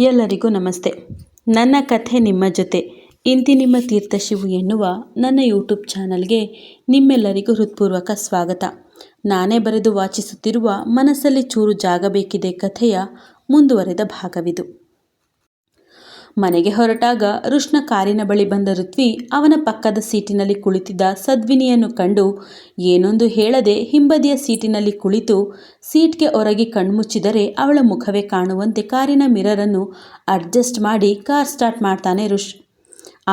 ಎಲ್ಲರಿಗೂ ನಮಸ್ತೆ. ನನ್ನ ಕಥೆ ನಿಮ್ಮ ಜೊತೆ. ಇಂತಿ ನಿಮ್ಮ ತೀರ್ಥಶಿವು ಎನ್ನುವ ನನ್ನ ಯೂಟ್ಯೂಬ್ ಚಾನಲ್ಗೆ ನಿಮ್ಮೆಲ್ಲರಿಗೂ ಹೃತ್ಪೂರ್ವಕ ಸ್ವಾಗತ. ನಾನೇ ಬರೆದು ವಾಚಿಸುತ್ತಿರುವ ಮನಸ್ಸಲ್ಲಿ ಚೂರು ಜಾಗಬೇಕಿದೆ ಕಥೆಯ ಮುಂದುವರೆದ ಭಾಗವಿದು. ಮನೆಗೆ ಹೊರಟಾಗ ರುಷ್ನ ಕಾರಿನ ಬಳಿ ಬಂದ ಋತ್ವಿ ಅವನ ಪಕ್ಕದ ಸೀಟಿನಲ್ಲಿ ಕುಳಿತಿದ್ದ ಸದ್ವಿನಿಯನ್ನು ಕಂಡು, ಏನೊಂದು ಹೇಳದೆ ಹಿಂಬದಿಯ ಸೀಟಿನಲ್ಲಿ ಕುಳಿತು ಸೀಟ್ಗೆ ಹೊರಗೆ ಕಣ್ಮುಚ್ಚಿದರೆ ಅವಳ ಮುಖವೇ ಕಾಣುವಂತೆ ಕಾರಿನ ಮಿರರನ್ನು ಅಡ್ಜಸ್ಟ್ ಮಾಡಿ ಕಾರ್ ಸ್ಟಾರ್ಟ್ ಮಾಡ್ತಾನೆ ರುಷ್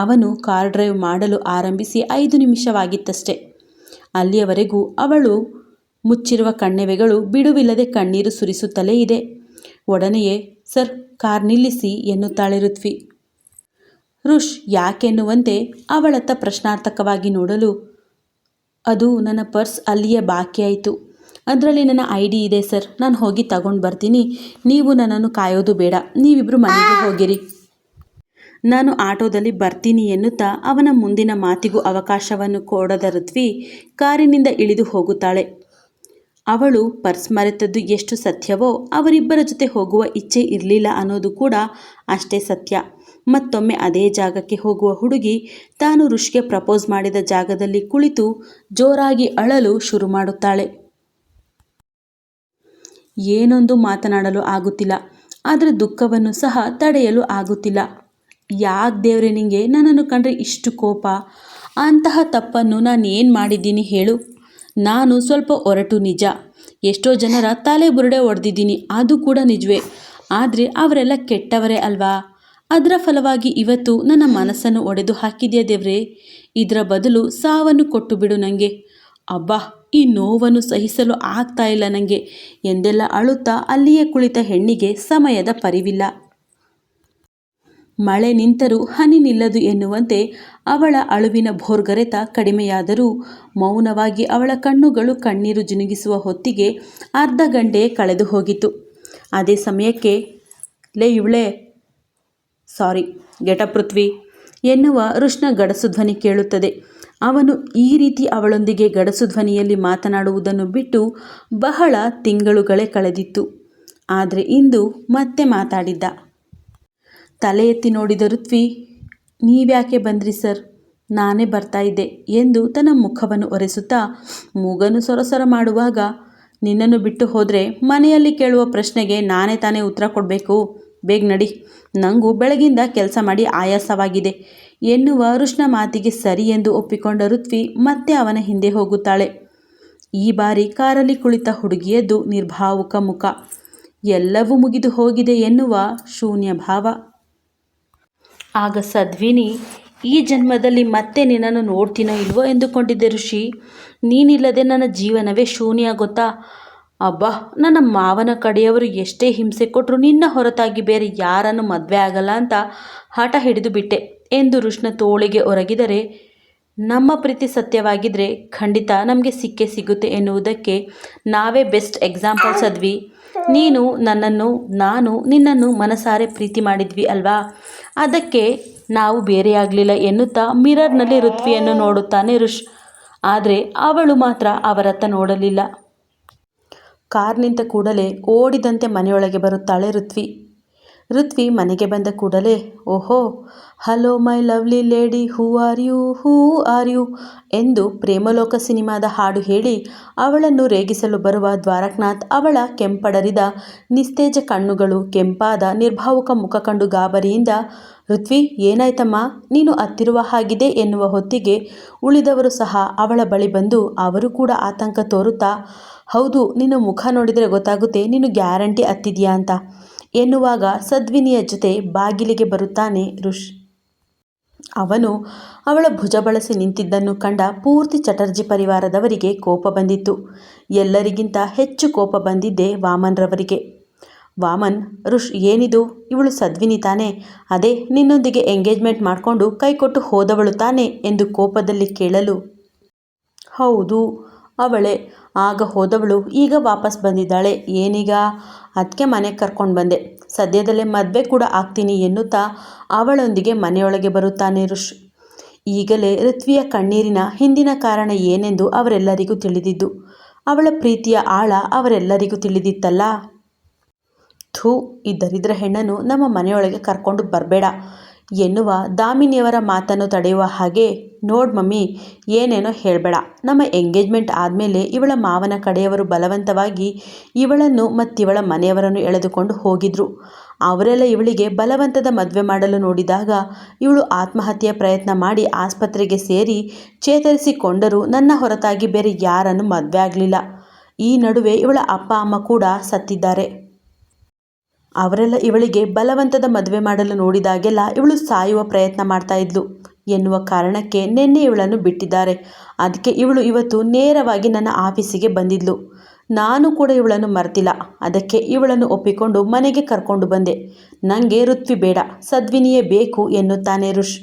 ಅವನು ಕಾರ್ ಡ್ರೈವ್ ಮಾಡಲು ಆರಂಭಿಸಿ ಐದು ನಿಮಿಷವಾಗಿತ್ತಷ್ಟೆ. ಅಲ್ಲಿಯವರೆಗೂ ಅವಳು ಮುಚ್ಚಿರುವ ಕಣ್ಣೆವೆಗಳು ಬಿಡುವಿಲ್ಲದೆ ಕಣ್ಣೀರು ಸುರಿಸುತ್ತಲೇ ಇದೆ. ಒಡನೆಯೇ, ಸರ್, ಕಾರ್ ನಿಲ್ಲಿಸಿ ಎನ್ನುತ್ತಾಳೆ ಋತ್ವಿ ಋಷ್ ಯಾಕೆನ್ನುವಂತೆ ಅವಳತ್ತ ಪ್ರಶ್ನಾರ್ಥಕವಾಗಿ ನೋಡಲು, ಅದು ನನ್ನ ಪರ್ಸ್ ಅಲ್ಲಿಯೇ ಬಾಕಿ ಅದರಲ್ಲಿ ನನ್ನ ಐ ಡಿ ಇದೆ, ಸರ್. ನಾನು ಹೋಗಿ ತಗೊಂಡು ಬರ್ತೀನಿ. ನೀವು ನನ್ನನ್ನು ಕಾಯೋದು ಬೇಡ. ನೀವಿಬ್ಬರು ಮನೆಗೆ ಹೋಗಿರಿ. ನಾನು ಆಟೋದಲ್ಲಿ ಬರ್ತೀನಿ ಎನ್ನುತ್ತಾ ಅವನ ಮುಂದಿನ ಮಾತಿಗೂ ಅವಕಾಶವನ್ನು ಕೊಡದ ಋತ್ವಿ ಕಾರಿನಿಂದ ಇಳಿದು ಹೋಗುತ್ತಾಳೆ. ಅವಳು ಪರ್ಸ್ ಮರೆತದ್ದು ಎಷ್ಟು ಸತ್ಯವೋ ಅವರಿಬ್ಬರ ಜೊತೆ ಹೋಗುವ ಇಚ್ಛೆ ಇರಲಿಲ್ಲ ಅನ್ನೋದು ಕೂಡ ಅಷ್ಟೇ ಸತ್ಯ. ಮತ್ತೊಮ್ಮೆ ಅದೇ ಜಾಗಕ್ಕೆ ಹೋಗುವ ಹುಡುಗಿ ತಾನು ಋಷಿಗೆ ಪ್ರಪೋಸ್ ಮಾಡಿದ ಜಾಗದಲ್ಲಿ ಕುಳಿತು ಜೋರಾಗಿ ಅಳಲು ಶುರು ಮಾಡುತ್ತಾಳೆ. ಏನೊಂದು ಮಾತನಾಡಲು ಆಗುತ್ತಿಲ್ಲ, ಆದರೆ ದುಃಖವನ್ನು ಸಹ ತಡೆಯಲು ಆಗುತ್ತಿಲ್ಲ. ಯಾಕೆ ದೇವ್ರೆ ನಿಂಗೆ? ನನ್ನನ್ನು ಕಂಡ್ರೆ ಇಷ್ಟು ಕೋಪ. ಅಂತಹ ತಪ್ಪನ್ನು ನಾನು ಏನು ಮಾಡಿದ್ದೀನಿ ಹೇಳು. ನಾನು ಸ್ವಲ್ಪ ಹೊರಟು ನಿಜ. ಎಷ್ಟೋ ಜನರ ತಲೆ ಬುರುಡೆ ಹೊಡೆದಿದ್ದೀನಿ ಅದು ಕೂಡ ನಿಜವೇ. ಆದರೆ ಅವರೆಲ್ಲ ಕೆಟ್ಟವರೇ ಅಲ್ವಾ? ಅದರ ಫಲವಾಗಿ ಇವತ್ತು ನನ್ನ ಮನಸ್ಸನ್ನು ಒಡೆದು ಹಾಕಿದೆಯಾ ದೇವ್ರೆ? ಇದರ ಬದಲು ಸಾವನ್ನು ಕೊಟ್ಟು ಬಿಡು ನನಗೆ ಅಬ್ಬಾ, ಈ ನೋವನ್ನು ಸಹಿಸಲು ಆಗ್ತಾ ಇಲ್ಲ ನನಗೆ ಎಂದೆಲ್ಲ ಅಳುತ್ತಾ ಅಲ್ಲಿಯೇ ಕುಳಿತ ಹೆಣ್ಣಿಗೆ ಸಮಯದ ಪರಿವಿಲ್ಲ. ಮಳೆ ನಿಂತರೂ ಹನಿ ನಿಲ್ಲದು ಎನ್ನುವಂತೆ ಅವಳ ಅಳುವಿನ ಭೋರ್ಗರೆತ ಕಡಿಮೆಯಾದರೂ ಮೌನವಾಗಿ ಅವಳ ಕಣ್ಣುಗಳು ಕಣ್ಣೀರು ಜಿನುಗಿಸುವ ಹೊತ್ತಿಗೆ ಅರ್ಧ ಗಂಟೆ ಕಳೆದು ಹೋಗಿತು ಅದೇ ಸಮಯಕ್ಕೆ, ಲೇ ಇವಳೆ, ಸಾರಿ, ಗೆಟ ಪೃಥ್ವಿ ಎನ್ನುವ ಋಷ್ಣ ಗಡಸು ಧ್ವನಿ ಕೇಳುತ್ತದೆ. ಅವನು ಈ ರೀತಿ ಅವಳೊಂದಿಗೆ ಗಡಸು ಧ್ವನಿಯಲ್ಲಿ ಮಾತನಾಡುವುದನ್ನು ಬಿಟ್ಟು ಬಹಳ ತಿಂಗಳುಗಳೇ ಕಳೆದಿತ್ತು. ಆದರೆ ಇಂದು ಮತ್ತೆ ಮಾತಾಡಿದ್ದ. ತಲೆ ಎತ್ತಿ ನೋಡಿದ ಋತ್ವಿ, ನೀವ್ಯಾಕೆ ಬಂದ್ರಿ ಸರ್? ನಾನೇ ಬರ್ತಾ ಇದ್ದೆ ಎಂದು ತನ್ನ ಮುಖವನ್ನು ಒರೆಸುತ್ತಾ ಮೂಗನ್ನು ಸೊರಸೊರ ಮಾಡುವಾಗ, ನಿನ್ನನ್ನು ಬಿಟ್ಟು ಹೋದರೆ ಮನೆಯಲ್ಲಿ ಕೇಳುವ ಪ್ರಶ್ನೆಗೆ ನಾನೇ ತಾನೇ ಉತ್ತರ ಕೊಡಬೇಕು. ಬೇಗ ನಡಿ. ನನಗೂ ಬೆಳಗಿಂದ ಕೆಲಸ ಮಾಡಿ ಆಯಾಸವಾಗಿದೆ ಎನ್ನುವ ಋಷ್ಣ ಮಾತಿಗೆ ಸರಿ ಎಂದು ಒಪ್ಪಿಕೊಂಡ ಋತ್ವಿ ಮತ್ತೆ ಅವನ ಹಿಂದೆ ಹೋಗುತ್ತಾಳೆ. ಈ ಬಾರಿ ಕಾರಲ್ಲಿ ಕುಳಿತ ಹುಡುಗಿಯದ್ದು ನಿರ್ಭಾವುಕ ಮುಖ. ಎಲ್ಲವೂ ಮುಗಿದು ಹೋಗಿದೆ ಎನ್ನುವ ಶೂನ್ಯ ಭಾವ ಆಗ ಸದ್ವಿನಿ, ಈ ಜನ್ಮದಲ್ಲಿ ಮತ್ತೆ ನಿನ್ನನ್ನು ನೋಡ್ತೀನೋ ಇಲ್ವೋ ಎಂದುಕೊಂಡಿದ್ದೆ ಋಷಿ. ನೀನಿಲ್ಲದೆ ನನ್ನ ಜೀವನವೇ ಶೂನ್ಯ ಗೊತ್ತಾ? ಅಬ್ಬಾ, ನನ್ನ ಮಾವನ ಕಡೆಯವರು ಎಷ್ಟೇ ಹಿಂಸೆ ಕೊಟ್ಟರು ನಿನ್ನ ಹೊರತಾಗಿ ಬೇರೆ ಯಾರನ್ನು ಮದುವೆ ಆಗಲ್ಲ ಅಂತ ಹಠ ಹಿಡಿದು ಬಿಟ್ಟೆ ಎಂದು ಋಷ್ಣ ತೋಳಿಗೆ ಒರಗಿದರೆ, ನಮ್ಮ ಪ್ರೀತಿ ಸತ್ಯವಾಗಿದ್ದರೆ ಖಂಡಿತ ನಮಗೆ ಸಿಕ್ಕೇ ಸಿಗುತ್ತೆ ಎನ್ನುವುದಕ್ಕೆ ನಾವೇ ಬೆಸ್ಟ್ ಎಕ್ಸಾಂಪಲ್ ಸದ್ವಿ. ನೀನು ನನ್ನನ್ನು, ನಾನು ನಿನ್ನನ್ನು ಮನಸಾರೆ ಪ್ರೀತಿ ಮಾಡಿದ್ವಿ ಅಲ್ವಾ? ಅದಕ್ಕೆ ನಾವು ಬೇರೆಯಾಗಲಿಲ್ಲ ಎನ್ನುತ್ತಾ ಮಿರರ್ನಲ್ಲಿ ಋತ್ವಿಯನ್ನು ನೋಡುತ್ತಾನೆ ಋಷ್. ಆದರೆ ಅವಳು ಮಾತ್ರ ಅವರತ್ತ ನೋಡಲಿಲ್ಲ. ಕಾರ್ ಕೂಡಲೇ ಓಡಿದಂತೆ ಮನೆಯೊಳಗೆ ಬರುತ್ತಾಳೆ ಋತ್ವಿ. ಋತ್ವಿ ಮನೆಗೆ ಬಂದ ಕೂಡಲೇ, ಓಹೋ, hello my lovely lady, who are you, who are you ಎಂದು ಪ್ರೇಮಲೋಕ ಸಿನಿಮಾದ ಹಾಡು ಹೇಳಿ ಅವಳನ್ನು ರೇಗಿಸಲು ಬರುವ ದ್ವಾರಕನಾಥ್ ಅವಳ ಕೆಂಪಡರಿದ ನಿಸ್ತೇಜ ಕಣ್ಣುಗಳು, ಕೆಂಪಾದ ನಿರ್ಭಾವುಕ ಮುಖ ಕಂಡು ಗಾಬರಿಯಿಂದ, ಋತ್ವಿ, ಏನಾಯ್ತಮ್ಮ? ನೀನು ಹತ್ತಿರುವ ಹಾಗಿದೆ ಎನ್ನುವ ಹೊತ್ತಿಗೆ ಉಳಿದವರು ಸಹ ಅವಳ ಬಳಿ ಬಂದು ಅವರು ಕೂಡ ಆತಂಕ ತೋರುತ್ತಾ, ಹೌದು, ನಿನ್ನ ಮುಖ ನೋಡಿದರೆ ಗೊತ್ತಾಗುತ್ತೆ, ನೀನು ಗ್ಯಾರಂಟಿ ಹತ್ತಿದೆಯಾ ಅಂತ. ಎನ್ನುವಾಗ ಸದ್ವಿನಿಯ ಜೊತೆ ಬಾಗಿಲಿಗೆ ಬರುತ್ತಾನೆ ಋಷ್. ಅವನು ಅವಳ ಭುಜ ಬಳಸಿ ನಿಂತಿದ್ದನ್ನು ಕಂಡ ಪೂರ್ತಿ ಚಟರ್ಜಿ ಪರಿವಾರದವರಿಗೆ ಕೋಪ ಬಂದಿತ್ತು. ಎಲ್ಲರಿಗಿಂತ ಹೆಚ್ಚು ಕೋಪ ಬಂದಿದ್ದೆ ವಾಮನ್ರವರಿಗೆ. ವಾಮನ್, ಋಷ್, ಏನಿದು? ಇವಳು ಸದ್ವಿನಿ ತಾನೆ? ಅದೇ, ನಿನ್ನೊಂದಿಗೆ ಎಂಗೇಜ್ಮೆಂಟ್ ಮಾಡಿಕೊಂಡು ಕೈಕೊಟ್ಟು ಹೋದವಳು ತಾನೆ? ಎಂದು ಕೋಪದಲ್ಲಿ ಕೇಳಲು. ಹೌದು ಅವಳೇ. ಆಗ ಹೋದವಳು, ಈಗ ವಾಪಸ್ ಬಂದಿದ್ದಾಳೆ, ಏನೀಗ? ಅದಕ್ಕೆ ಮನೆಗೆ ಕರ್ಕೊಂಡು ಬಂದೆ. ಸದ್ಯದಲ್ಲೇ ಮದುವೆ ಕೂಡ ಆಗ್ತೀನಿ ಎನ್ನುತ್ತಾ ಅವಳೊಂದಿಗೆ ಮನೆಯೊಳಗೆ ಬರುತ್ತಾನೆ ಋಷ್. ಈಗಲೇ ಋತ್ವಿಯ ಕಣ್ಣೀರಿನ ಹಿಂದಿನ ಕಾರಣ ಏನೆಂದು ಅವರೆಲ್ಲರಿಗೂ ತಿಳಿದಿದ್ದು. ಅವಳ ಪ್ರೀತಿಯ ಆಳ ಅವರೆಲ್ಲರಿಗೂ ತಿಳಿದಿತ್ತಲ್ಲ. ಥೂ, ಈ ದರಿದ್ರ ಹೆಣ್ಣನ್ನು ನಮ್ಮ ಮನೆಯೊಳಗೆ ಕರ್ಕೊಂಡು ಬರಬೇಡ. ಎನ್ನುವ ದಾಮಿನಿಯವರ ಮಾತನ್ನು ತಡೆಯುವ ಹಾಗೆ, ನೋಡ್ ಮಮ್ಮಿ, ಏನೇನೋ ಹೇಳಬೇಡ. ನಮ್ಮ ಎಂಗೇಜ್ಮೆಂಟ್ ಆದಮೇಲೆ ಇವಳ ಮಾವನ ಕಡೆಯವರು ಬಲವಂತವಾಗಿ ಇವಳನ್ನು ಮತ್ತಿವಳ ಮನೆಯವರನ್ನು ಎಳೆದುಕೊಂಡು ಹೋಗಿದ್ರು. ಅವರೆಲ್ಲ ಇವಳಿಗೆ ಬಲವಂತದ ಮದುವೆ ಮಾಡಲು ನೋಡಿದಾಗ ಇವಳು ಆತ್ಮಹತ್ಯೆ ಪ್ರಯತ್ನ ಮಾಡಿ ಆಸ್ಪತ್ರೆಗೆ ಸೇರಿ ಚೇತರಿಸಿಕೊಂಡರೂ ನನ್ನ ಹೊರತಾಗಿ ಬೇರೆ ಯಾರನ್ನು ಮದುವೆ ಆಗಲಿಲ್ಲ. ಈ ನಡುವೆ ಇವಳ ಅಪ್ಪ, ಅಮ್ಮ ಕೂಡ ಸತ್ತಿದ್ದಾರೆ. ಅವರೆಲ್ಲ ಇವಳಿಗೆ ಬಲವಂತದ ಮದುವೆ ಮಾಡಲು ನೋಡಿದಾಗೆಲ್ಲ ಇವಳು ಸಾಯುವ ಪ್ರಯತ್ನ ಮಾಡ್ತಾ ಇದ್ಲು. ಎನ್ನುವ ಕಾರಣಕ್ಕೆ ನಿನ್ನೆ ಇವಳನ್ನು ಬಿಟ್ಟಿದ್ದಾರೆ. ಅದಕ್ಕೆ ಇವಳು ಇವತ್ತು ನೇರವಾಗಿ ನನ್ನ ಆಫೀಸಿಗೆ ಬಂದಿದ್ಲು. ನಾನು ಕೂಡ ಇವಳನ್ನು ಮರ್ತಿಲ್ಲ. ಅದಕ್ಕೆ ಇವಳನ್ನು ಒಪ್ಪಿಕೊಂಡು ಮನೆಗೆ ಕರ್ಕೊಂಡು ಬಂದೆ. ನನಗೆ ಋತ್ವಿ ಬೇಡ, ಸದ್ವಿನಿಯೇ ಬೇಕು ಎನ್ನುತ್ತಾನೆ ಋಷ್.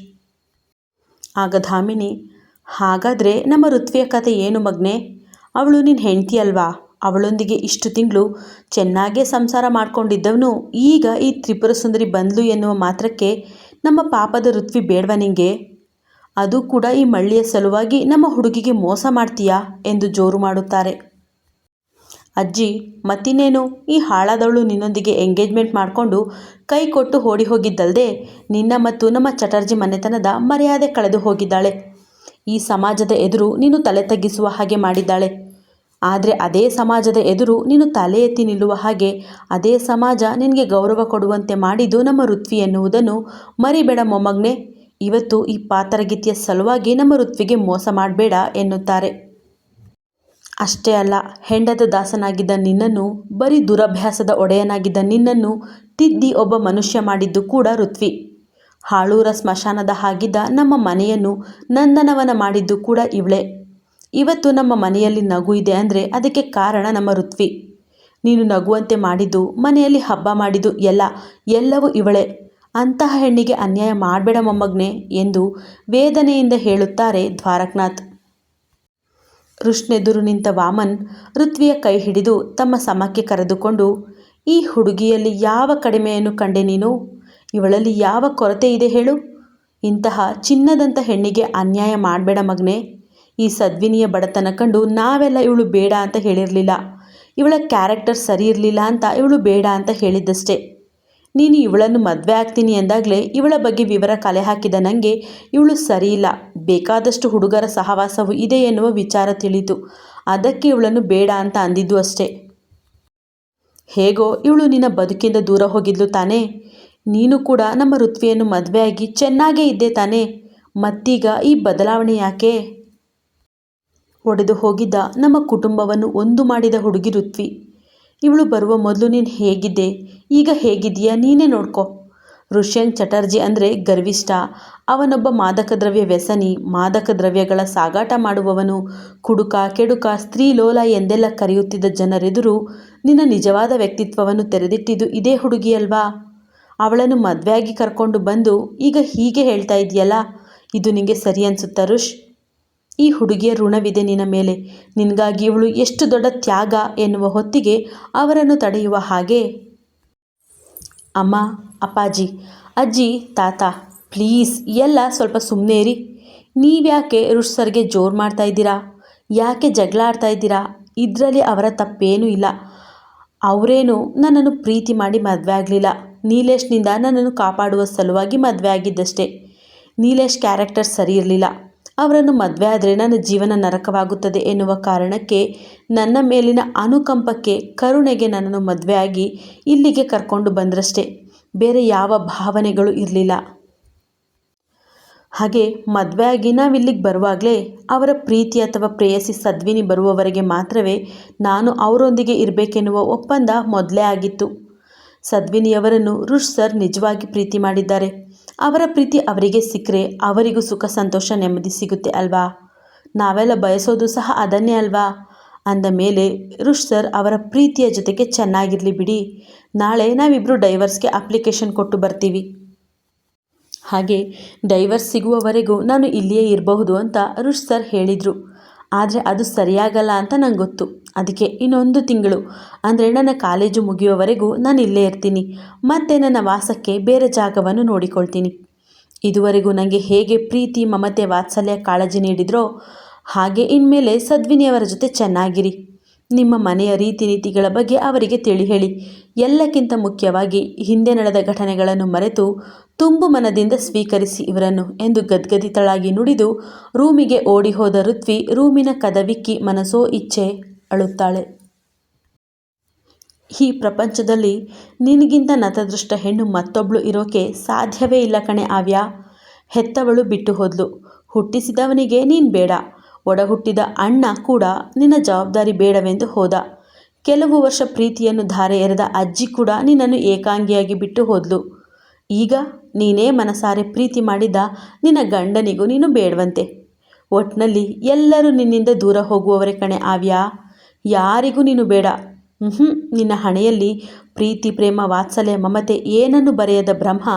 ಆಗ ಧಾಮಿನಿ, ಹಾಗಾದರೆ ನಮ್ಮ ಋತ್ವಿಯ ಕತೆ ಏನು ಮಗ್ನೆ? ಅವಳು ನಿನ್ನ ಹೆಂಡತಿ ಅಲ್ವಾ? ಅವಳೊಂದಿಗೆ ಇಷ್ಟು ತಿಂಗಳು ಚೆನ್ನಾಗೇ ಸಂಸಾರ ಮಾಡ್ಕೊಂಡಿದ್ದವನು, ಈಗ ಈ ತ್ರಿಪುರ ಸುಂದರಿ ಬಂದ್ಲು ಎನ್ನುವ ಮಾತ್ರಕ್ಕೆ ನಮ್ಮ ಪಾಪದ ಋತ್ವಿ ಬೇಡವ ನಿಂಗೆ? ಅದು ಕೂಡ ಈ ಮಳ್ಳಿಯ ಸಲುವಾಗಿ ನಮ್ಮ ಹುಡುಗಿಗೆ ಮೋಸ ಮಾಡ್ತೀಯಾ ಎಂದು ಜೋರು ಮಾಡುತ್ತಾರೆ. ಅಜ್ಜಿ, ಮತ್ತಿನ್ನೇನು? ಈ ಹಾಳಾದವಳು ನಿನ್ನೊಂದಿಗೆ ಎಂಗೇಜ್ಮೆಂಟ್ ಮಾಡಿಕೊಂಡು ಕೈ ಕೊಟ್ಟು ಓಡಿ ಹೋಗಿದ್ದಲ್ದೆ ನಿನ್ನ ಮತ್ತು ನಮ್ಮ ಚಟರ್ಜಿ ಮನೆತನದ ಮರ್ಯಾದೆ ಕಳೆದು ಹೋಗಿದ್ದಾಳೆ. ಈ ಸಮಾಜದ ಎದುರು ನೀನು ತಲೆ ತಗ್ಗಿಸುವ ಹಾಗೆ ಮಾಡಿದ್ದಾಳೆ. ಆದರೆ ಅದೇ ಸಮಾಜದ ಎದುರು ನೀನು ತಲೆ ಎತ್ತಿ ನಿಲ್ಲುವ ಹಾಗೆ, ಅದೇ ಸಮಾಜ ನಿನಗೆ ಗೌರವ ಕೊಡುವಂತೆ ಮಾಡಿದ್ದು ನಮ್ಮ ಋತ್ವಿ ಎನ್ನುವುದನ್ನು ಮರಿಬೇಡ ಮೊಮ್ಮಗ್ನೆ. ಇವತ್ತು ಈ ಪಾತರಗಿತ್ತಿಯ ಸಲುವಾಗಿ ನಮ್ಮ ಋತ್ವಿಗೆ ಮೋಸ ಮಾಡಬೇಡ ಎನ್ನುತ್ತಾರೆ. ಅಷ್ಟೇ ಅಲ್ಲ ಹೆಂಡದ ದಾಸನಾಗಿದ್ದ ನಿನ್ನನ್ನು, ಬರೀ ದುರಭ್ಯಾಸದ ಒಡೆಯನಾಗಿದ್ದ ನಿನ್ನನ್ನು ತಿದ್ದಿ ಒಬ್ಬ ಮನುಷ್ಯ ಮಾಡಿದ್ದು ಕೂಡ ಋತ್ವಿ. ಹಾಳೂರ ಸ್ಮಶಾನದ ಹಾಗಿದ್ದ ನಮ್ಮ ಮನೆಯನ್ನು ನಂದನವನ ಮಾಡಿದ್ದು ಕೂಡ ಇವಳೇ. ಇವತ್ತು ನಮ್ಮ ಮನೆಯಲ್ಲಿ ನಗು ಇದೆ ಅಂದರೆ ಅದಕ್ಕೆ ಕಾರಣ ನಮ್ಮ ಋತ್ವಿ. ನೀನು ನಗುವಂತೆ ಮಾಡಿದ್ದು, ಮನೆಯಲ್ಲಿ ಹಬ್ಬ ಮಾಡಿದ್ದು ಎಲ್ಲ, ಎಲ್ಲವೂ ಇವಳೆ. ಅಂತಹ ಹೆಣ್ಣಿಗೆ ಅನ್ಯಾಯ ಮಾಡಬೇಡ ಮೊಮ್ಮಗ್ನೆ ಎಂದು ವೇದನೆಯಿಂದ ಹೇಳುತ್ತಾರೆ ದ್ವಾರಕನಾಥ್. ಋಷ್ಣೆದುರು ನಿಂತ ವಾಮನ್ ಋತ್ವಿಯ ಕೈ ಹಿಡಿದು ತಮ್ಮ ಸಮಕ್ಕೆ ಕರೆದುಕೊಂಡು, ಈ ಹುಡುಗಿಯಲ್ಲಿ ಯಾವ ಕಡಿಮೆಯನ್ನು ಕಂಡೆ ನೀನು? ಇವಳಲ್ಲಿ ಯಾವ ಕೊರತೆ ಇದೆ ಹೇಳು. ಇಂತಹ ಚಿನ್ನದಂಥ ಹೆಣ್ಣಿಗೆ ಅನ್ಯಾಯ ಮಾಡಬೇಡ ಮಗನೆ. ಈ ಸದ್ವಿನಿಯ ಬಡತನ ಕಂಡು ನಾವೆಲ್ಲ ಇವಳು ಬೇಡ ಅಂತ ಹೇಳಿರಲಿಲ್ಲ. ಇವಳ ಕ್ಯಾರೆಕ್ಟರ್ ಸರಿ ಇರಲಿಲ್ಲ ಅಂತ ಇವಳು ಬೇಡ ಅಂತ ಹೇಳಿದ್ದಷ್ಟೇ. ನೀನು ಇವಳನ್ನು ಮದುವೆ ಆಗ್ತೀನಿ ಎಂದಾಗಲೇ ಇವಳ ಬಗ್ಗೆ ವಿವರ ಕಲೆ ಹಾಕಿದ ನನಗೆ ಇವಳು ಸರಿಯಿಲ್ಲ ಬೇಕಾದಷ್ಟು ಹುಡುಗರ ಸಹವಾಸವು ಇದೆ ಎನ್ನುವ ವಿಚಾರ ತಿಳಿತು. ಅದಕ್ಕೆ ಇವಳನ್ನು ಬೇಡ ಅಂತ ಅಂದಿದ್ದು ಅಷ್ಟೇ. ಹೇಗೋ ಇವಳು ನಿನ್ನ ಬದುಕಿಂದ ದೂರ ಹೋಗಿದ್ಲು ತಾನೇ. ನೀನು ಕೂಡ ನಮ್ಮ ಋತ್ವಿಯನ್ನು ಮದುವೆಯಾಗಿ ಚೆನ್ನಾಗೇ ಇದ್ದೆ ತಾನೇ. ಮತ್ತೀಗ ಈ ಬದಲಾವಣೆ ಯಾಕೆ? ಒಡೆದು ಹೋಗಿದ್ದ ನಮ್ಮ ಕುಟುಂಬವನ್ನು ಒಂದು ಮಾಡಿದ ಹುಡುಗಿ ಋತ್ವಿ. ಇವಳು ಬರುವ ಮೊದಲು ನೀನು ಹೇಗಿದ್ದೆ ಈಗ ಹೇಗಿದೆಯಾ ನೀನೇ ನೋಡ್ಕೊ. ರುಷ್ಯನ್ ಚಟರ್ಜಿ ಅಂದರೆ ಗರ್ವಿಷ್ಠ. ಅವನೊಬ್ಬ ಮಾದಕ ದ್ರವ್ಯ ವ್ಯಸನಿ ಮಾದಕ ದ್ರವ್ಯಗಳ ಸಾಗಾಟ ಮಾಡುವವನು. ಕುಡುಕ ಕೆಡುಕ, ಸ್ತ್ರೀ ಲೋಲ ಎಂದೆಲ್ಲ ಕರೆಯುತ್ತಿದ್ದ ಜನರೆದುರು ನಿನ್ನ ನಿಜವಾದ ವ್ಯಕ್ತಿತ್ವವನ್ನು ತೆರೆದಿಟ್ಟಿದ್ದು ಇದೇ ಹುಡುಗಿಯಲ್ವಾ? ಅವಳನ್ನು ಮದುವೆಯಾಗಿ ಕರ್ಕೊಂಡು ಬಂದು ಈಗ ಹೀಗೆ ಹೇಳ್ತಾ ಇದೆಯಲ್ಲ? ಇದು ನಿಮಗೆ ಸರಿ ಅನಿಸುತ್ತಾ ಋಷ್ ಈ ಹುಡುಗಿಯ ಋಣವಿದೆ ನಿನ್ನ ಮೇಲೆ. ನಿನಗಾಗಿ ಇವಳು ಎಷ್ಟು ದೊಡ್ಡ ತ್ಯಾಗ ಎನ್ನುವ ಹೊತ್ತಿಗೆ ಅವರನ್ನು ತಡೆಯುವ ಹಾಗೆ. ಅಮ್ಮ, ಅಪ್ಪಾಜಿ, ಅಜ್ಜಿ, ತಾತ, ಪ್ಲೀಸ್, ಎಲ್ಲ ಸ್ವಲ್ಪ ಸುಮ್ಮನೆ ಇರಿ. ನೀವ್ಯಾಕೆ ಋಷ್ ಸರ್ಗೆ ಜೋರು ಮಾಡ್ತಾ ಇದ್ದೀರಾ? ಯಾಕೆ ಜಗಳ ಆಡ್ತಾ ಇದ್ದೀರಾ? ಇದರಲ್ಲಿ ಅವರ ತಪ್ಪೇನೂ ಇಲ್ಲ. ಅವರೇನು ನನ್ನನ್ನು ಪ್ರೀತಿ ಮಾಡಿ ಮದುವೆ ಆಗಲಿಲ್ಲ. ನೀಲೇಶ್ನಿಂದ ನನ್ನನ್ನು ಕಾಪಾಡುವ ಸಲುವಾಗಿ ಮದುವೆ ಆಗಿದ್ದಷ್ಟೇ. ನೀಲೇಶ್ ಕ್ಯಾರೆಕ್ಟರ್ ಸರಿ ಇರಲಿಲ್ಲ. ಅವರನ್ನು ಮದುವೆ ಆದರೆ ನನ್ನ ಜೀವನ ನರಕವಾಗುತ್ತದೆ ಎನ್ನುವ ಕಾರಣಕ್ಕೆ ನನ್ನ ಮೇಲಿನ ಅನುಕಂಪಕ್ಕೆ ಕರುಣೆಗೆ ನನ್ನನ್ನು ಮದುವೆಯಾಗಿ ಇಲ್ಲಿಗೆ ಕರ್ಕೊಂಡು ಬಂದರಷ್ಟೇ. ಬೇರೆ ಯಾವ ಭಾವನೆಗಳು ಇರಲಿಲ್ಲ. ಹಾಗೆ ಮದುವೆಯಾಗಿ ನಾವಿಲ್ಲಿಗೆ ಬರುವಾಗಲೇ ಅವರ ಪ್ರೀತಿ ಅಥವಾ ಪ್ರೇಯಸಿ ಸದ್ವಿನಿ ಬರುವವರೆಗೆ ಮಾತ್ರವೇ ನಾನು ಅವರೊಂದಿಗೆ ಇರಬೇಕೆನ್ನುವ ಒಪ್ಪಂದ ಮೊದಲೇ ಆಗಿತ್ತು. ಸದ್ವಿನಿಯವರನ್ನು ರುಷ್ ಸರ್ ನಿಜವಾಗಿ ಪ್ರೀತಿ ಮಾಡಿದ್ದಾರೆ. ಅವರ ಪ್ರೀತಿ ಅವರಿಗೆ ಸಿಕ್ಕರೆ ಅವರಿಗೂ ಸುಖ, ಸಂತೋಷ, ನೆಮ್ಮದಿ ಸಿಗುತ್ತೆ ಅಲ್ವಾ? ನಾವೆಲ್ಲ ಬಯಸೋದು ಸಹ ಅದನ್ನೇ ಅಲ್ವಾ? ಅಂದ ಮೇಲೆ ರುಷ್ ಸರ್, ಅವರ ಪ್ರೀತಿಯ ಜೊತೆಗೆ ಚೆನ್ನಾಗಿರಲಿ ಬಿಡಿ. ನಾಳೆ ನಾವಿಬ್ಬರು ಡೈವರ್ಸ್ಗೆ ಅಪ್ಲಿಕೇಶನ್ ಕೊಟ್ಟು ಬರ್ತೀವಿ. ಹಾಗೆ ಡೈವರ್ಸ್ ಸಿಗುವವರೆಗೂ ನಾನು ಇಲ್ಲಿಯೇ ಇರಬಹುದು ಅಂತ ಋಷ್ ಸರ್ ಹೇಳಿದರು. ಆದರೆ ಅದು ಸರಿಯಾಗಲ್ಲ ಅಂತ ನಂಗೆ ಗೊತ್ತು. ಅದಕ್ಕೆ ಇನ್ನೊಂದು ತಿಂಗಳು. ಅಂದರೆ ನನ್ನ ಕಾಲೇಜು ಮುಗಿಯುವವರೆಗೂ ನಾನು ಇಲ್ಲೇ ಇರ್ತೀನಿ. ಮತ್ತೆ ನನ್ನ ವಾಸಕ್ಕೆ ಬೇರೆ ಜಾಗವನ್ನು ನೋಡಿಕೊಳ್ತೀನಿ. ಇದುವರೆಗೂ ನನಗೆ ಹೇಗೆ ಪ್ರೀತಿ, ಮಮತೆ, ವಾತ್ಸಲ್ಯ, ಕಾಳಜಿ ನೀಡಿದ್ರೋ ಹಾಗೆ ಇನ್ಮೇಲೆ ಸದ್ವಿನಿಯವರ ಜೊತೆ ಚೆನ್ನಾಗಿರಿ. ನಿಮ್ಮ ಮನೆಯ ರೀತಿ ನೀತಿಗಳ ಬಗ್ಗೆ ಅವರಿಗೆ ತಿಳಿ ಹೇಳಿ. ಎಲ್ಲಕ್ಕಿಂತ ಮುಖ್ಯವಾಗಿ ಹಿಂದೆ ನಡೆದ ಘಟನೆಗಳನ್ನು ಮರೆತು ತುಂಬು ಮನದಿಂದ ಸ್ವೀಕರಿಸಿ ಇವರನ್ನು ಎಂದು ಗದ್ಗದಿತಳಾಗಿ ನುಡಿದು ರೂಮಿಗೆ ಓಡಿ ಹೋದ ಋತ್ವಿ ರೂಮಿನ ಕದವಿಕ್ಕಿ ಮನಸೋ ಇಚ್ಛೆ ಅಳುತ್ತಾಳೆ. ಈ ಪ್ರಪಂಚದಲ್ಲಿ ನಿನಗಿಂತ ನತದೃಷ್ಟ ಹೆಣ್ಣು ಮತ್ತೊಬ್ಳು ಇರೋಕೆ ಸಾಧ್ಯವೇ ಇಲ್ಲ ಕಣೆ ಆವ್ಯ. ಹೆತ್ತವಳು ಬಿಟ್ಟು ಹೋದ್ಲು. ಹುಟ್ಟಿಸಿದವನಿಗೆ ನೀನು ಬೇಡ. ಒಡಹುಟ್ಟಿದ ಅಣ್ಣ ಕೂಡ ನಿನ್ನ ಜವಾಬ್ದಾರಿ ಬೇಡವೆಂದು ಹೋದ. ಕೆಲವು ವರ್ಷ ಪ್ರೀತಿಯನ್ನು ಧಾರೆ ಎರೆದ ಅಜ್ಜಿ ಕೂಡ ನಿನ್ನನ್ನು ಏಕಾಂಗಿಯಾಗಿ ಬಿಟ್ಟು ಹೋದ್ಲು. ಈಗ ನೀನೇ ಮನಸಾರೆ ಪ್ರೀತಿ ಮಾಡಿದ ನಿನ್ನ ಗಂಡನಿಗೂ ನೀನು ಬೇಡವಂತೆ. ಒಟ್ನಲ್ಲಿ ಎಲ್ಲರೂ ನಿನ್ನಿಂದ ದೂರ ಹೋಗುವವರೇ ಕಣೆ ಆವ್ಯಾ ಯಾರಿಗೂ ನೀನು ಬೇಡ. ಹ್ಞೂ ನಿನ್ನ ಹಣೆಯಲ್ಲಿ ಪ್ರೀತಿ, ಪ್ರೇಮ, ವಾತ್ಸಲ್ಯ, ಮಮತೆ ಏನನ್ನು ಬರೆಯದ ಬ್ರಹ್ಮ,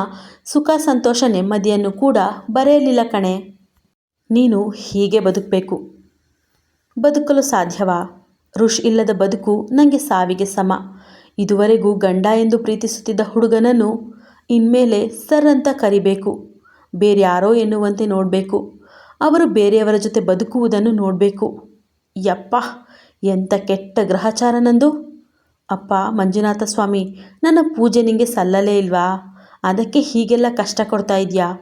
ಸುಖ, ಸಂತೋಷ, ನೆಮ್ಮದಿಯನ್ನು ಕೂಡ ಬರೆಯಲಿಲ್ಲ ಕಣೆ. ನೀನು ಹೀಗೆ ಬದುಕಬೇಕು. ಬದುಕಲು ಸಾಧ್ಯವಾ? ಋಷ್ ಇಲ್ಲದ ಬದುಕು ನನಗೆ ಸಾವಿಗೆ ಸಮ. ಇದುವರೆಗೂ ಗಂಡ ಎಂದು ಪ್ರೀತಿಸುತ್ತಿದ್ದ ಹುಡುಗನನ್ನು ಇನ್ಮೇಲೆ ಸರ್ ಅಂತ ಕರಿಬೇಕು. ಬೇರ್ಯಾರೋ ಎನ್ನುವಂತೆ ನೋಡಬೇಕು. ಅವರು ಬೇರೆಯವರ ಜೊತೆ ಬದುಕುವುದನ್ನು ನೋಡಬೇಕು. ಯಪ್ಪ, ಎಂಥ ಕೆಟ್ಟ ಗ್ರಹಚಾರ ನಂದು. ಅಪ್ಪ, ಮಂಜುನಾಥ ಸ್ವಾಮಿ, ನನ್ನ ಪೂಜೆ ನಿಮಗೆ ಸಲ್ಲಲೇ ಇಲ್ವಾ? ಅದಕ್ಕೆ ಹೀಗೆಲ್ಲ ಕಷ್ಟ ಕೊಡ್ತಾ ಇದೆಯಾ?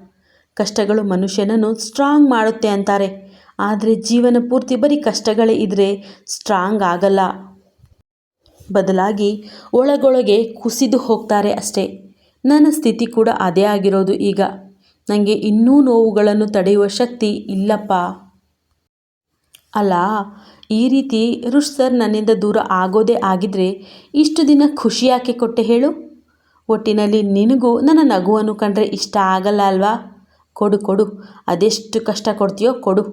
ಕಷ್ಟಗಳು ಮನುಷ್ಯನನ್ನು ಸ್ಟ್ರಾಂಗ್ ಮಾಡುತ್ತೆ ಅಂತಾರೆ. ಆದರೆ ಜೀವನ ಪೂರ್ತಿ ಬರೀ ಕಷ್ಟಗಳೇ ಇದ್ದರೆ ಸ್ಟ್ರಾಂಗ್ ಆಗಲ್ಲ. ಬದಲಾಗಿ ಒಳಗೊಳಗೆ ಕುಸಿದು ಹೋಗ್ತಾರೆ ಅಷ್ಟೇ. ನನ್ನ ಸ್ಥಿತಿ ಕೂಡ ಅದೇ ಆಗಿರೋದು ಈಗ. ನನಗೆ ಇನ್ನೂ ನೋವುಗಳನ್ನು ತಡೆಯುವ ಶಕ್ತಿ ಇಲ್ಲಪ್ಪ. ಅಲ್ಲ ಈ ರೀತಿ ರುಷ್ ಸರ್ ನನ್ನಿಂದ ದೂರ ಆಗೋದೇ ಆಗಿದ್ರೆ ಇಷ್ಟು ದಿನ ಖುಷಿ ಯಾಕೆ ಕೊಟ್ಟೆ ಹೇಳು? ಒಟ್ಟಿನಲ್ಲಿ ನಿನಗೂ ನನ್ನ ನಗುವನ್ನು ಕಂಡ್ರೆ ಇಷ್ಟ ಆಗಲ್ಲ ಅಲ್ವಾ? ಕೊಡು ಕೊಡು. ಅದೆಷ್ಟು ಕಷ್ಟ ಕೊಡ್ತೀಯೋ ಕೊಡು.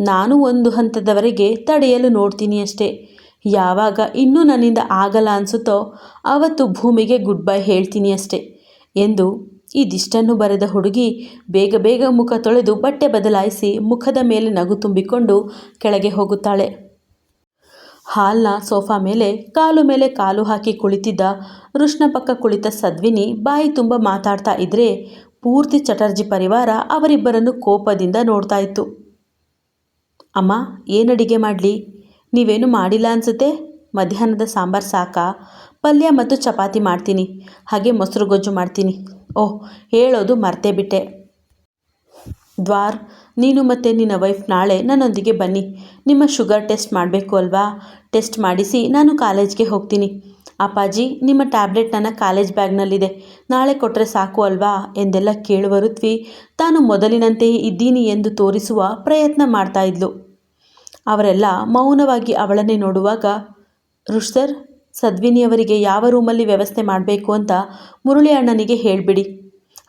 ನಾನು ಒಂದು ಹಂತದವರೆಗೆ ತಡೆಯಲು ನೋಡ್ತೀನಿ ಅಷ್ಟೇ. ಯಾವಾಗ ಇನ್ನೂ ನನ್ನಿಂದ ಆಗಲ್ಲ ಅನಿಸುತ್ತೋ ಆವತ್ತು ಭೂಮಿಗೆ ಗುಡ್ ಬೈ ಹೇಳ್ತೀನಿ ಅಷ್ಟೇ. ಎಂದು ಇದಿಷ್ಟನ್ನು ಬರೆದ ಹುಡುಗಿ ಬೇಗ ಬೇಗ ಮುಖ ತೊಳೆದು ಬಟ್ಟೆ ಬದಲಾಯಿಸಿ ಮುಖದ ಮೇಲೆ ನಗು ತುಂಬಿಕೊಂಡು ಕೆಳಗೆ ಹೋಗುತ್ತಾಳೆ. ಹಾಲ್ನ ಸೋಫಾ ಮೇಲೆ ಕಾಲು ಮೇಲೆ ಕಾಲು ಹಾಕಿ ಕುಳಿತಿದ್ದ ಋಷ್ಣ ಪಕ್ಕ ಕುಳಿತ ಸದ್ವಿನಿ ಬಾಯಿ ತುಂಬ ಮಾತಾಡ್ತಾ ಇದ್ರೆ ಪೂರ್ತಿ ಚಟರ್ಜಿ ಪರಿವಾರ ಅವರಿಬ್ಬರನ್ನು ಕೋಪದಿಂದ ನೋಡ್ತಾ ಇತ್ತು. ಅಮ್ಮ ಏನಡಿಗೆ ಮಾಡಲಿ? ನೀವೇನು ಮಾಡಿಲ್ಲ ಅನ್ಸುತ್ತೆ? ಮಧ್ಯಾಹ್ನದ ಸಾಂಬಾರು ಸಾಕಾ? ಪಲ್ಯ ಮತ್ತು ಚಪಾತಿ ಮಾಡ್ತೀನಿ. ಹಾಗೆ ಮೊಸರು ಗೊಜ್ಜು ಮಾಡ್ತೀನಿ. ಓಹ್, ಹೇಳೋದು ಮರ್ತೇ ಬಿಟ್ಟೆ. ದ್ವಾರ್, ನೀನು ಮತ್ತು ನಿನ್ನ ವೈಫ್ ನಾಳೆ ನನ್ನೊಂದಿಗೆ ಬನ್ನಿ. ನಿಮ್ಮ ಶುಗರ್ ಟೆಸ್ಟ್ ಮಾಡಬೇಕು ಅಲ್ವಾ? ಟೆಸ್ಟ್ ಮಾಡಿಸಿ ನಾನು ಕಾಲೇಜ್ಗೆ ಹೋಗ್ತೀನಿ. ಅಪ್ಪಾಜಿ, ನಿಮ್ಮ ಟ್ಯಾಬ್ಲೆಟ್ ನನ್ನ ಕಾಲೇಜ್ ಬ್ಯಾಗ್ನಲ್ಲಿದೆ. ನಾಳೆ ಕೊಟ್ಟರೆ ಸಾಕು ಅಲ್ವಾ? ಎಂದೆಲ್ಲ ಕೇಳುವ ಋತ್ವಿ ತಾನು ಮೊದಲಿನಂತೆಯೇ ಇದ್ದೀನಿ ಎಂದು ತೋರಿಸುವ ಪ್ರಯತ್ನ ಮಾಡ್ತಾ ಇದ್ಲು. ಅವರೆಲ್ಲ ಮೌನವಾಗಿ ಅವಳನ್ನೇ ನೋಡುವಾಗ ಋಷ್ ಸರ್ ಸದ್ವಿನಿಯವರಿಗೆ ಯಾವ ರೂಮಲ್ಲಿ ವ್ಯವಸ್ಥೆ ಮಾಡಬೇಕು ಅಂತ ಮುರಳಿ ಅಣ್ಣನಿಗೆ ಹೇಳಿಬಿಡಿ.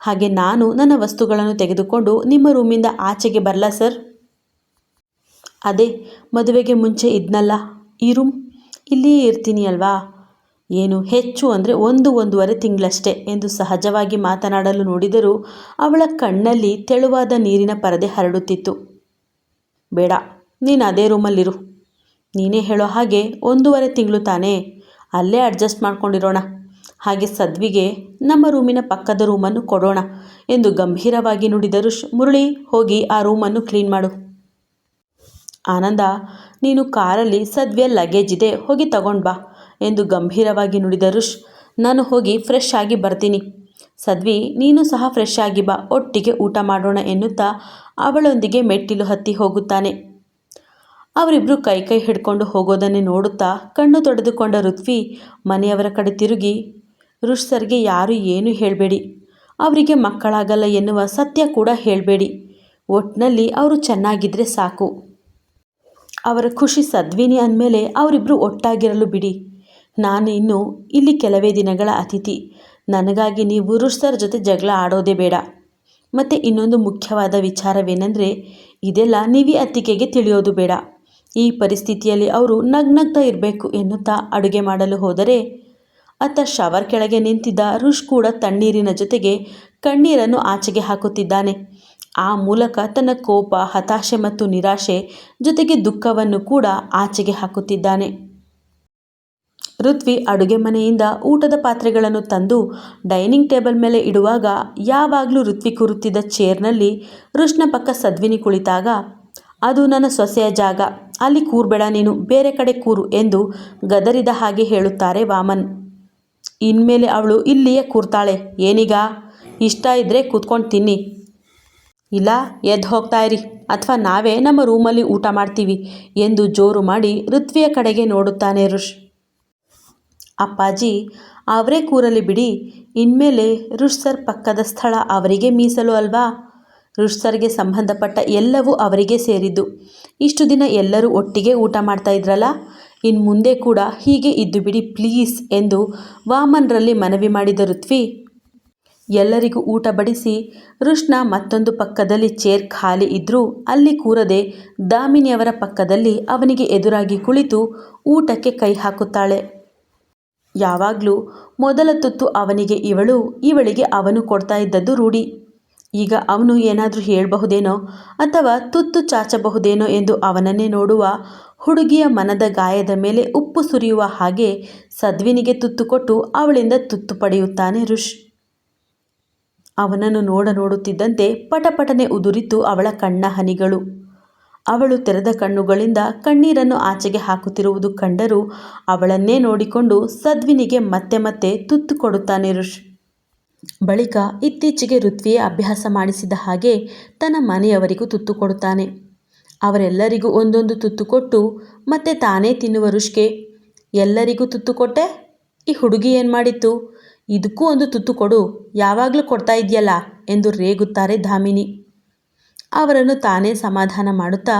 ಹಾಗೆ ನಾನು ನನ್ನ ವಸ್ತುಗಳನ್ನು ತೆಗೆದುಕೊಂಡು ನಿಮ್ಮ ರೂಮಿಂದ ಆಚೆಗೆ ಬರಲಾ ಸರ್? ಅದೇ, ಮದುವೆಗೆ ಮುಂಚೆ ಇದ್ನಲ್ಲ, ಈ ರೂಮ್? ಇಲ್ಲಿಯೇ ಇರ್ತೀನಿ ಅಲ್ವಾ? ಏನು, ಹೆಚ್ಚು ಅಂದರೆ ಒಂದು ಒಂದೂವರೆ ತಿಂಗಳಷ್ಟೇ ಎಂದು ಸಹಜವಾಗಿ ಮಾತನಾಡಲು ನೋಡಿದರೂ ಅವಳ ಕಣ್ಣಲ್ಲಿ ತೆಳುವಾದ ನೀರಿನ ಪರದೆ ಹರಡುತ್ತಿತ್ತು. ಬೇಡ, ನೀನು ಅದೇ ರೂಮಲ್ಲಿರು. ನೀನೇ ಹೇಳೋ ಹಾಗೆ ಒಂದೂವರೆ ತಿಂಗಳು ತಾನೇ. ಅಲ್ಲೇ ಅಡ್ಜಸ್ಟ್ ಮಾಡ್ಕೊಂಡಿರೋಣ. ಹಾಗೆ ಸದ್ವಿಗೆ ನಮ್ಮ ರೂಮಿನ ಪಕ್ಕದ ರೂಮನ್ನು ಕೊಡೋಣ ಎಂದು ಗಂಭೀರವಾಗಿ ನುಡಿದರು ಮುರಳಿ, ಹೋಗಿ ಆ ರೂಮನ್ನು ಕ್ಲೀನ್ ಮಾಡು. ಆನಂದ, ನೀನು ಕಾರಲ್ಲಿ ಸದ್ವಿಯ ಲಗೇಜ್ ಇದೆ, ಹೋಗಿ ತಗೊಂಡು ಬಾ ಎಂದು ಗಂಭೀರವಾಗಿ ನುಡಿದರು ನಾನು ಹೋಗಿ ಫ್ರೆಶ್ ಆಗಿ ಬರ್ತೀನಿ. ಸದ್ವಿ, ನೀನು ಸಹ ಫ್ರೆಶ್ ಆಗಿ ಬಾ, ಒಟ್ಟಿಗೆ ಊಟ ಮಾಡೋಣ ಎನ್ನುತ್ತಾ ಅವಳೊಂದಿಗೆ ಮೆಟ್ಟಿಲು ಹತ್ತಿ ಹೋಗುತ್ತಾನೆ. ಅವರಿಬ್ಬರು ಕೈ ಕೈ ಹಿಡ್ಕೊಂಡು ಹೋಗೋದನ್ನೇ ನೋಡುತ್ತಾ ಕಣ್ಣು ತೊಡೆದುಕೊಂಡ ಋತ್ವಿ ಮನೆಯವರ ಕಡೆ ತಿರುಗಿ, ಋಷ್ ಸರ್ಗೆ ಯಾರೂ ಏನೂ ಹೇಳಬೇಡಿ. ಅವರಿಗೆ ಮಕ್ಕಳಾಗಲ್ಲ ಎನ್ನುವ ಸತ್ಯ ಕೂಡ ಹೇಳಬೇಡಿ. ಒಟ್ಟಿನಲ್ಲಿ ಅವರು ಚೆನ್ನಾಗಿದ್ದರೆ ಸಾಕು. ಅವರ ಖುಷಿ ಸದ್ವಿನಿ ಅಂದಮೇಲೆ ಅವರಿಬ್ಬರು ಒಟ್ಟಾಗಿರಲು ಬಿಡಿ. ನಾನು ಇನ್ನು ಇಲ್ಲಿ ಕೆಲವೇ ದಿನಗಳ ಅತಿಥಿ. ನನಗಾಗಿ ನೀವು ಋಷ್ ಜೊತೆ ಜಗಳ ಆಡೋದೇ ಬೇಡ. ಮತ್ತು ಇನ್ನೊಂದು ಮುಖ್ಯವಾದ ವಿಚಾರವೇನೆಂದರೆ, ಇದೆಲ್ಲ ನೀವಿ ಅತ್ತಿಗೆಗೆ ತಿಳಿಯೋದು ಬೇಡ. ಈ ಪರಿಸ್ಥಿತಿಯಲ್ಲಿ ಅವರು ನಗ್ನಗ್ತಾ ಇರಬೇಕು ಎನ್ನುತ್ತಾ ಅಡುಗೆ ಮಾಡಲು ಹೋದರೆ, ಅತ್ತ ಶವರ್ ಕೆಳಗೆ ನಿಂತಿದ್ದ ಋಷ್ ಕೂಡ ತಣ್ಣೀರಿನ ಜೊತೆಗೆ ಕಣ್ಣೀರನ್ನು ಆಚೆಗೆ ಹಾಕುತ್ತಿದ್ದಾನೆ. ಆ ಮೂಲಕ ತನ್ನ ಕೋಪ, ಹತಾಶೆ ಮತ್ತು ನಿರಾಶೆ ಜೊತೆಗೆ ದುಃಖವನ್ನು ಕೂಡ ಆಚೆಗೆ ಹಾಕುತ್ತಿದ್ದಾನೆ. ಋತ್ವಿ ಅಡುಗೆ ಮನೆಯಿಂದ ಊಟದ ಪಾತ್ರೆಗಳನ್ನು ತಂದು ಡೈನಿಂಗ್ ಟೇಬಲ್ ಮೇಲೆ ಇಡುವಾಗ ಯಾವಾಗಲೂ ಋತ್ವಿ ಕೂರುತ್ತಿದ್ದ ಚೇರ್ನಲ್ಲಿ ಋಷ್ನ ಪಕ್ಕ ಸದ್ವಿನಿ ಕುಳಿತಾಗ, ಅದು ನನ್ನ ಸೊಸೆಯ ಜಾಗ. ಅಲ್ಲಿ ಕೂರ್ಬೇಡ, ನೀನು ಬೇರೆ ಕಡೆ ಕೂರು ಎಂದು ಗದರಿದ ಹಾಗೆ ಹೇಳುತ್ತಾರೆ ವಾಮನ್. ಇನ್ಮೇಲೆ ಅವಳು ಇಲ್ಲಿಯೇ ಕೂರ್ತಾಳೆ. ಏನೀಗ? ಇಷ್ಟ ಇದ್ದರೆ ಕೂತ್ಕೊಂಡು ತಿನ್ನಿ. ಇಲ್ಲ ಎದ್ದು ಹೋಗ್ತಾ ಇರಿ. ಅಥವಾ ನಾವೇ ನಮ್ಮ ರೂಮಲ್ಲಿ ಊಟ ಮಾಡ್ತೀವಿ ಎಂದು ಜೋರು ಮಾಡಿ ಋತ್ವಿಯ ಕಡೆಗೆ ನೋಡುತ್ತಾನೆ ಋಷ್. ಅಪ್ಪಾಜಿ, ಅವರೇ ಕೂರಲಿ ಬಿಡಿ. ಇನ್ಮೇಲೆ ಋಷ್ ಸರ್ ಪಕ್ಕದ ಸ್ಥಳ ಅವರಿಗೆ ಮೀಸಲು ಅಲ್ವಾ? ಋಷ್ ಸರ್ಗೆ ಸಂಬಂಧಪಟ್ಟ ಎಲ್ಲವೂ ಅವರಿಗೆ ಸೇರಿದ್ದು. ಇಷ್ಟು ದಿನ ಎಲ್ಲರೂ ಒಟ್ಟಿಗೆ ಊಟ ಮಾಡ್ತಾ ಇದ್ರಲ್ಲ? ಇನ್ನು ಮುಂದೆ ಕೂಡ ಹೀಗೆ ಇದ್ದು ಬಿಡಿ ಪ್ಲೀಸ್ ಎಂದು ವಾಮನ್ರಲ್ಲಿ ಮನವಿ ಮಾಡಿದ ಋತ್ವಿ. ಎಲ್ಲರಿಗೂ ಊಟ ಬಡಿಸಿ ಋಷ್ಣ ಮತ್ತೊಂದು ಪಕ್ಕದಲ್ಲಿ ಚೇರ್ ಖಾಲಿ ಇದ್ದರೂ ಅಲ್ಲಿ ಕೂರದೆ ದಾಮಿನಿಯವರ ಪಕ್ಕದಲ್ಲಿ ಅವನಿಗೆ ಎದುರಾಗಿ ಕುಳಿತು ಊಟಕ್ಕೆ ಕೈ ಹಾಕುತ್ತಾಳೆ. ಯಾವಾಗಲೂ ಮೊದಲ ತುತ್ತು ಅವನಿಗೆ ಇವಳು, ಇವಳಿಗೆ ಅವನು ಕೊಡ್ತಾ ಇದ್ದದ್ದು ರೂಢಿ. ಈಗ ಅವನು ಏನಾದರೂ ಹೇಳಬಹುದೇನೋ ಅಥವಾ ತುತ್ತು ಚಾಚಬಹುದೇನೋ ಎಂದು ಅವನನ್ನೇ ನೋಡುವ ಹುಡುಗಿಯ ಮನದ ಗಾಯದ ಮೇಲೆ ಉಪ್ಪು ಸುರಿಯುವ ಹಾಗೆ ಸದ್ವಿನಿಗೆ ತುತ್ತು ಕೊಟ್ಟು ಅವಳಿಂದ ತುತ್ತು ಪಡೆಯುತ್ತಾನೆ ಋಷ್. ಅವನನ್ನು ನೋಡ ನೋಡುತ್ತಿದ್ದಂತೆ ಪಟಪಟನೆ ಉದುರಿತು ಅವಳ ಕಣ್ಣ ಹನಿಗಳು ಅವಳು ತೆರೆದ ಕಣ್ಣುಗಳಿಂದ ಕಣ್ಣೀರನ್ನು ಆಚೆಗೆ ಹಾಕುತ್ತಿರುವುದು ಕಂಡರೂ ಅವಳನ್ನೇ ನೋಡಿಕೊಂಡು ಸದ್ವಿನಿಗೆ ಮತ್ತೆ ಮತ್ತೆ ತುತ್ತು ಕೊಡುತ್ತಾನೆ ಋಷ್. ಬಳಿಕ ಇತ್ತೀಚೆಗೆ ಋತ್ವಿಯೇ ಅಭ್ಯಾಸ ಮಾಡಿಸಿದ ಹಾಗೆ ತನ್ನ ಮನೆಯವರಿಗೂ ತುತ್ತು ಕೊಡುತ್ತಾನೆ. ಅವರೆಲ್ಲರಿಗೂ ಒಂದೊಂದು ತುತ್ತು ಕೊಟ್ಟು ಮತ್ತೆ ತಾನೇ ತಿನ್ನುವ ರುಷ್ಕೆ ಎಲ್ಲರಿಗೂ ತುತ್ತು ಕೊಟ್ಟೆ? ಈ ಹುಡುಗಿ ಏನು ಮಾಡಿತ್ತು? ಇದಕ್ಕೂ ಒಂದು ತುತ್ತು ಕೊಡು, ಯಾವಾಗಲೂ ಕೊಡ್ತಾ ಇದೆಯಲ್ಲ ಎಂದು ರೇಗುತ್ತಾರೆ ಧಾಮಿನಿ. ಅವರನ್ನು ತಾನೇ ಸಮಾಧಾನ ಮಾಡುತ್ತಾ,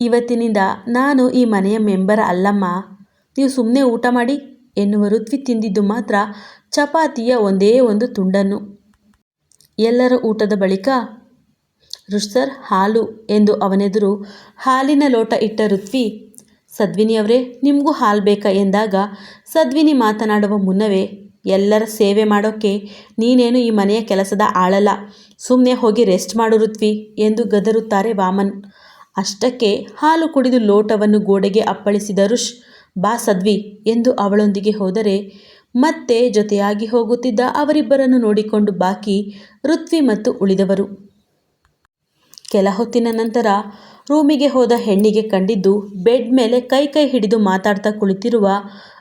ಇವತ್ತಿನಿಂದ ನಾನು ಈ ಮನೆಯ ಮೆಂಬರ್ ಅಲ್ಲಮ್ಮ, ನೀವು ಸುಮ್ಮನೆ ಊಟ ಮಾಡಿ ಎನ್ನುವ ಋತ್ವಿ ತಿಂದಿದ್ದು ಮಾತ್ರ ಚಪಾತಿಯ ಒಂದೇ ಒಂದು ತುಂಡನ್ನು. ಎಲ್ಲರ ಊಟದ ಬಳಿಕ ರುಷ್ಸರ್ ಹಾಲು ಎಂದು ಅವನೆದುರು ಹಾಲಿನ ಲೋಟ ಇಟ್ಟ ಋತ್ವಿ ಸದ್ವಿನಿಯವರೇ ನಿಮಗೂ ಹಾಲು ಬೇಕಾ? ಎಂದಾಗ, ಸದ್ವಿನಿ ಮಾತನಾಡುವ ಮುನ್ನವೇ, ಎಲ್ಲರ ಸೇವೆ ಮಾಡೋಕ್ಕೆ ನೀನೇನು ಈ ಮನೆಯ ಕೆಲಸದ ಆಳಲ್ಲ. ಸುಮ್ಮನೆ ಹೋಗಿ ರೆಸ್ಟ್ ಮಾಡು ಋತ್ವಿ ಎಂದು ಗದರುತ್ತಾರೆ ವಾಮನ್. ಅಷ್ಟಕ್ಕೆ ಹಾಲು ಕುಡಿದು ಲೋಟವನ್ನು ಗೋಡೆಗೆ ಅಪ್ಪಳಿಸಿದ ಋಷ್ ಬಾ ಸದ್ವಿ ಎಂದು ಅವಳೊಂದಿಗೆ ಹೋದರೆ ಮತ್ತೆ ಜೊತೆಯಾಗಿ ಹೋಗುತ್ತಿದ್ದ ಅವರಿಬ್ಬರನ್ನು ನೋಡಿಕೊಂಡು ಬಾಕಿ ಋತ್ವಿ ಮತ್ತು ಉಳಿದವರು. ಕೆಲ ಹೊತ್ತಿನ ನಂತರ ರೂಮಿಗೆ ಹೋದ ಹೆಣ್ಣಿಗೆ ಕಂಡಿದ್ದು ಬೆಡ್ ಮೇಲೆ ಕೈ ಕೈ ಹಿಡಿದು ಮಾತಾಡ್ತಾ ಕುಳಿತಿರುವ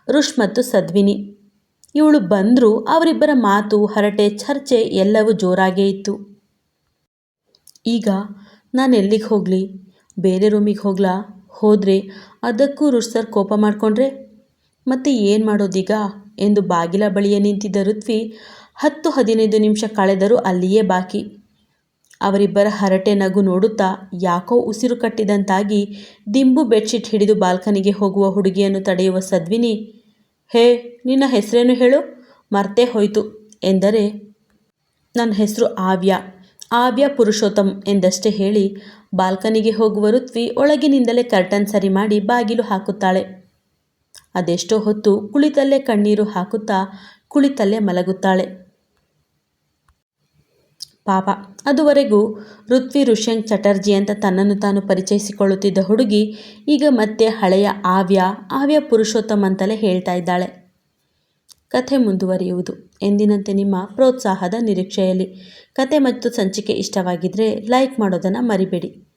ಋಷ್ ಮತ್ತು ಸದ್ವಿನಿ. ಇವಳು ಬಂದರೂ ಅವರಿಬ್ಬರ ಮಾತು, ಹರಟೆ, ಚರ್ಚೆ ಎಲ್ಲವೂ ಜೋರಾಗೇ ಇತ್ತು. ಈಗ ನಾನು ಎಲ್ಲಿಗೆ ಹೋಗಲಿ? ಬೇರೆ ರೂಮಿಗೆ ಹೋಗ್ಲಾ? ಹೋದರೆ ಅದಕ್ಕೂ ಋಷ್ ಸರ್ ಕೋಪ ಮಾಡಿಕೊಂಡ್ರೆ? ಮತ್ತೆ ಏನು ಮಾಡೋದೀಗ? ಎಂದು ಬಾಗಿಲ ಬಳಿಯೇ ನಿಂತಿದ್ದ ಋತ್ವಿ ಹತ್ತು ಹದಿನೈದು ನಿಮಿಷ ಕಳೆದರೂ ಅಲ್ಲಿಯೇ ಬಾಕಿ. ಅವರಿಬ್ಬರ ಹರಟೆ ನಗು ನೋಡುತ್ತಾ ಯಾಕೋ ಉಸಿರು ಕಟ್ಟಿದಂತಾಗಿ ದಿಂಬು ಬೆಡ್ಶೀಟ್ ಹಿಡಿದು ಬಾಲ್ಕನಿಗೆ ಹೋಗುವ ಹುಡುಗಿಯನ್ನು ತಡೆಯುವ ಸದ್ವಿನಿ, ಹೇ, ನಿನ್ನ ಹೆಸರೇನು ಹೇಳು? ಮರ್ತೇ ಹೋಯಿತು ಎಂದರೆ, ನನ್ನ ಹೆಸರು ಆವ್ಯ. ಆವ್ಯ ಪುರುಷೋತ್ತಮ್ ಎಂದಷ್ಟೇ ಹೇಳಿ, ಬಾಲ್ಕನಿಗೆ ಹೋಗುವ ಋತ್ವಿ ಒಳಗಿನಿಂದಲೇ ಕರ್ಟನ್ ಸರಿ ಮಾಡಿ ಬಾಗಿಲು ಹಾಕುತ್ತಾಳೆ. ಅದೆಷ್ಟೋ ಹೊತ್ತು ಕುಳಿತಲ್ಲೇ ಕಣ್ಣೀರು ಹಾಕುತ್ತಾ ಕುಳಿತಲ್ಲೇ ಮಲಗುತ್ತಾಳೆ. ಪಾಪ, ಅದುವರೆಗೂ ಋತ್ವಿ ಋಷ್ಯಂಕ್ ಚಟರ್ಜಿ ಅಂತ ತನ್ನನ್ನು ತಾನು ಪರಿಚಯಿಸಿಕೊಳ್ಳುತ್ತಿದ್ದ ಹುಡುಗಿ ಈಗ ಮತ್ತೆ ಹಳೆಯ ಆವ್ಯ ಆವ್ಯ ಪುರುಷೋತ್ತಮ್ ಅಂತಲೇ ಹೇಳ್ತಾ ಇದ್ದಾಳೆ. ಕಥೆ ಮುಂದುವರಿಯುವುದು. ಎಂದಿನಂತೆ ನಿಮ್ಮ ಪ್ರೋತ್ಸಾಹದ ನಿರೀಕ್ಷೆಯಲ್ಲಿ. ಕತೆ ಮತ್ತು ಸಂಚಿಕೆ ಇಷ್ಟವಾಗಿದ್ದರೆ ಲೈಕ್ ಮಾಡೋದನ್ನು ಮರಿಬೇಡಿ.